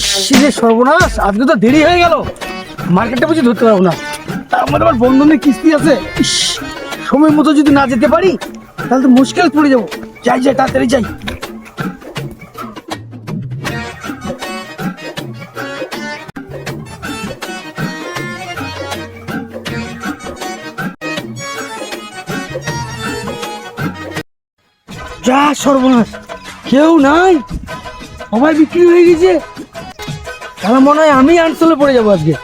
ইসরে সর্বনাশ আজকে তো দেরি হয়ে গেল। মার্কেটটা বুঝি ধরতে পারব না। তার মধ্যে আবার বন্ধনের কিস্তি আছে। ইস, সময় মতো যদি না যেতে পারি তাহলে তো মুশকিল পড়ে যাব। যাই যাই তাড়াতাড়ি যাই। যা সর্বনাশ। কেউ নাই। সবাই বিক্রি হয়ে গেছে। তাহলে মনে হয় আমি আনসলে পড়ে যাব আজকে।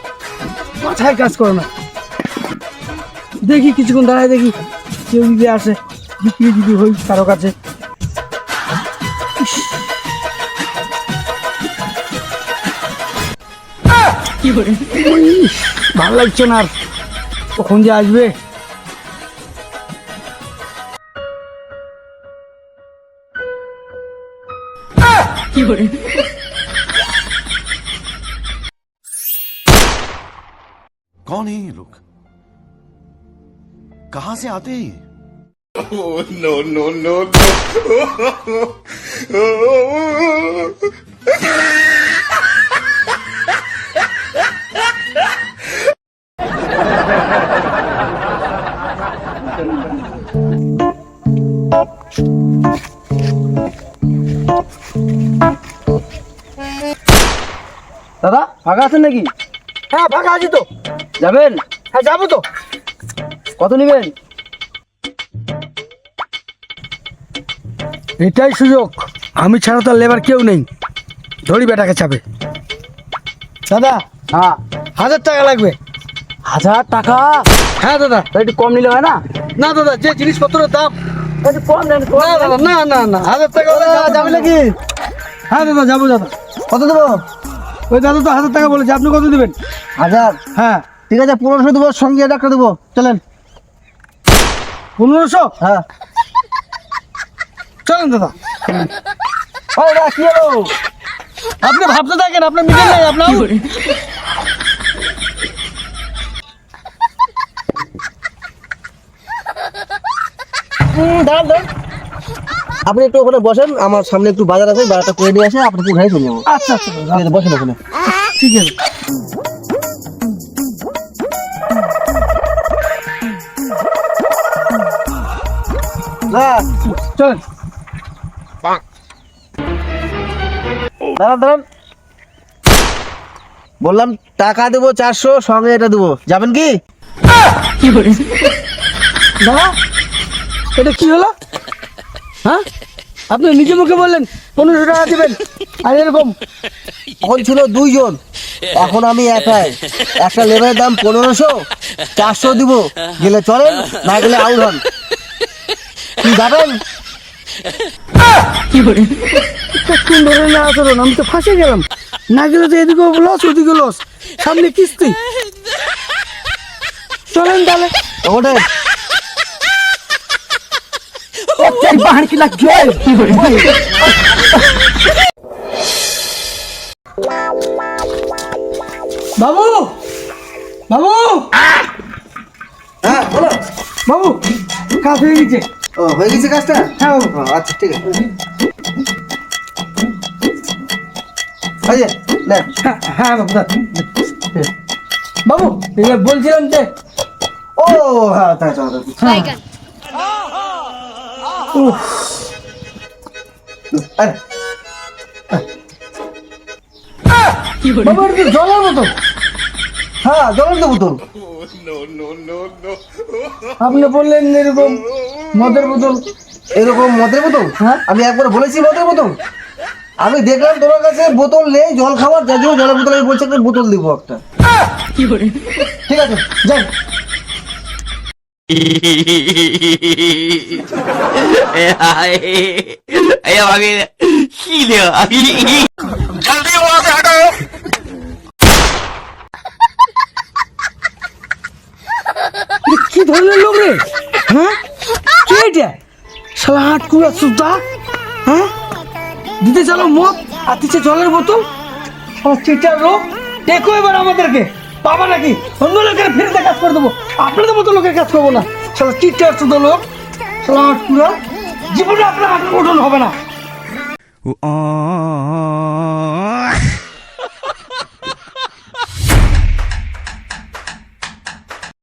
মাথায় কাজ করে না। দেখি কিছুক্ষণ দাঁড়ায় দেখি কেউ যদি আসে, বিক্রি যদি হই কারও কাছে। ভালো লাগছে না আর। কখন যে আসবে? कौन है ये लोग कहां से आते हैं ये দাদা ফাঁকা আছেন নাকি হ্যাঁ ফাঁকা আছি তো যাবেন? হ্যাঁ যাব তো। কত নেবেন? এটাই সুযোগ। আমি ছাড়া তো লেবার কেউ নেই। ধরি বেটাকে চাপে। দাদা হ্যাঁ। হাজার টাকা লাগবে। হাজার টাকা? হ্যাঁ দাদা। একটু কম নিলে হয় না? না দাদা যে জিনিসপত্রের দাম। একটু কম নেন না দাদা না না না। হাজার টাকা যাবে নাকি? হ্যাঁ দাদা যাব দাদা। কত দেবো? ওই দাদা তো হাজার টাকা বলেছে। আপনি কত দেবেন? হাজার? হ্যাঁ। ঠিক আছে পনেরোশো দেবো সঙ্গে একটা দেবো। চলেন। পনেরোশো? হ্যাঁ। চলেন দাদা। কি হলো? আপনি ভাবতে থাকেন আপনার মিটিং নেই আপনার হুম, দাঁড়ান দাঁড়ান। আপনি একটু ওখানে বসেন আমার সামনে একটু বাজার আছে বাজারটা করে নিয়ে আসে আপনি একটু পুরো চলে যাব। আচ্ছা আচ্ছা বসেন ওখানে। ঠিক আছে। হ্যাঁ চলেন দাঁড়ান দাঁড়ান। বললাম টাকা দেবো চারশো সঙ্গে এটা দেবো। যাবেন কি? দাদা এটা কি হলো? হ্যাঁ? আপনি নিজে মুখে বললেন পনেরোশো টাকা দেবেন। আর এরকম। তখন ছিল দুইজন। এখন আমি একাই। একটা লেবারের দাম পনেরোশো চারশো দিব। গেলে চলেন না গেলে আউট হন। কি যাবেন কোন ধরনের না আচরণ আমি তো ফাঁসে গেলাম। না গেলে তো এদিকে লস ওদিকে লস সামনে কিস্তি। চলেন তাহলে। বাহার কি লাগছে? বাবু! বাবু! হ্যাঁ বাবু কাজ হয়ে গেছে। ও হয়ে গেছে কাজটা? হ্যাঁ বাবু ও, আচ্ছা ঠিক আছে। হ্যাঁ, হ্যাঁ বাবু বলছিলাম যে ও হ্যাঁ তাই হ্যাঁ, জলের মতো হ্যাঁ জলের দেবো তোর আপনি বললেন এরকম মদের বোতল? এরকম মদের বোতল? হ্যাঁ। আমি একবার বলেছি মদের বোতল? আমি দেখলাম তোমার কাছে বোতল নেই জল খাবার যা জন্য জলের বোতল আমি বলছি একটা বোতল দিব একটা। ঠিক আছে যাই। কি দেওয়া কি ধরনের লোক রে? হ্যাঁ? কে শালা হাট কুড়া সুদ্ধা হ্যাঁ? দিতে চালো মদ আর দিচ্ছে জলের বোতল? শালা চিটার লোক। দেখো এবার আমাদেরকে। পাবা নাকি অন্য লোকের ফিরতে কাজ করে দেবো। আপনাদের মতো লোকের কাজ করব না। শালা চিটার শুদ্ধ লোক, শালা হাট কুড়া। জীবনে আপনার হাতের ওঠন হবে না।